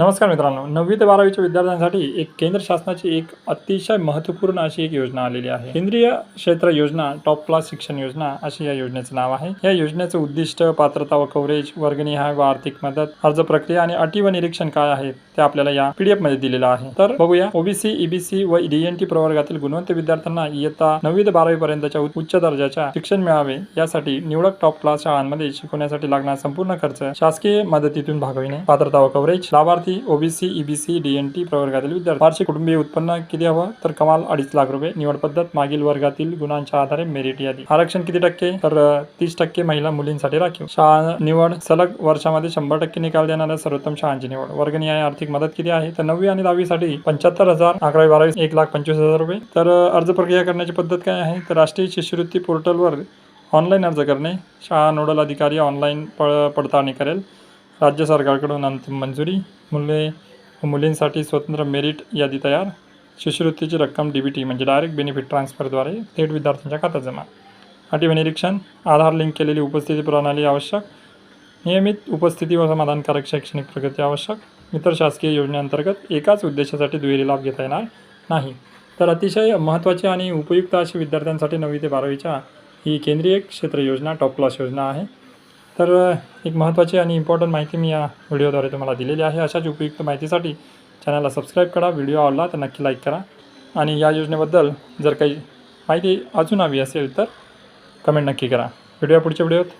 नमस्कार मित्रांनो नववी ते बारावीच्या विद्यार्थ्यांसाठी एक केंद्र शासनाची एक अतिशय महत्त्वपूर्ण अशी एक योजना आलेली आहे. केंद्रीय क्षेत्र योजना टॉप क्लास शिक्षण योजना अशी या योजनेचं नाव आहे. या योजनेचं उद्दिष्ट पात्रता व कव्हरेज वर्गनिहाय व आर्थिक मदत अर्ज प्रक्रिया आणि अटी व निरीक्षण काय आहे ते आपल्याला या पीडीएफमध्ये दिलेलं आहे. तर बघूया ओबीसी ईबीसी व डीएनटी प्रवर्गातील गुणवंत विद्यार्थ्यांना इयत्ता नववी ते बारावी पर्यंतच्या उच्च दर्जाच्या शिक्षण मिळावे यासाठी निवडक टॉप क्लास शाळांमध्ये शिकवण्यासाठी लागणारा संपूर्ण खर्च शासकीय मदतीतून भागविणे पात्रता व कव्हरेज लाभार्थी ओबीसी ईबीसी डीएनटी प्रवर्गातील विद्यार्थी. वार्षिक कुटुंबीय उत्पन्न किती हवं? तर कमाल अडीच लाख रुपये. निवड पद्धत मागील वर्गातील गुणांच्या आधारे मेरिट यादी. आरक्षण किती टक्के? तर तीस टक्के महिला मुलींसाठी राखीव. शाळा निवड सलग वर्षामध्ये शंभर टक्के निकाल देणाऱ्या सर्वोत्तम शाळांची निवड. वर्गनिहाय आर्थिक मदत किती आहे? तर नववी आणि दहावीसाठी पंच्याहत्तर हजार अकरावी बारावी एक लाख पंचवीस हजार रुपये. तर अर्ज प्रक्रिया करण्याची पद्धत काय आहे? तर राष्ट्रीय शिष्यवृत्ती पोर्टलवर ऑनलाईन अर्ज करणे. शाळा नोडल अधिकारी ऑनलाईन पळ पडताळणी करेल. राज्य सरकारकडून अंतिम मंजुरी. मुले मुलींसाठी स्वतंत्र मेरिट यादी तयार. शिष्यवृत्तीची रक्कम डी बी टी म्हणजे डायरेक्ट बेनिफिट ट्रान्सफरद्वारे थेट विद्यार्थ्यांच्या खात्यात जमा. अटी व निरीक्षण आधार लिंक केलेली उपस्थिती प्रणाली आवश्यक. नियमित उपस्थिती व समाधानकारक शैक्षणिक प्रगती आवश्यक. इतर शासकीय योजनेअंतर्गत एकाच उद्देशासाठी दुहेरी लाभ घेता येणार नाही. तर अतिशय महत्त्वाची आणि उपयुक्त अशी विद्यार्थ्यांसाठी नववी ते बारावीच्या ही केंद्रीय क्षेत्र योजना टॉप क्लास योजना आहे. तर एक महत्त्वाची आणि इम्पॉर्टंट माहिती मी या व्हिडिओद्वारे तुम्हाला दिलेली आहे. अशाच उपयुक्त माहितीसाठी चॅनलला सबस्क्राईब करा व्हिडिओ आवडला तर नक्की लाईक करा. आणि या योजनेबद्दल जर काही माहिती अजून हवी असेल तर कमेंट नक्की करा. भेटूया पुढच्या व्हिडिओत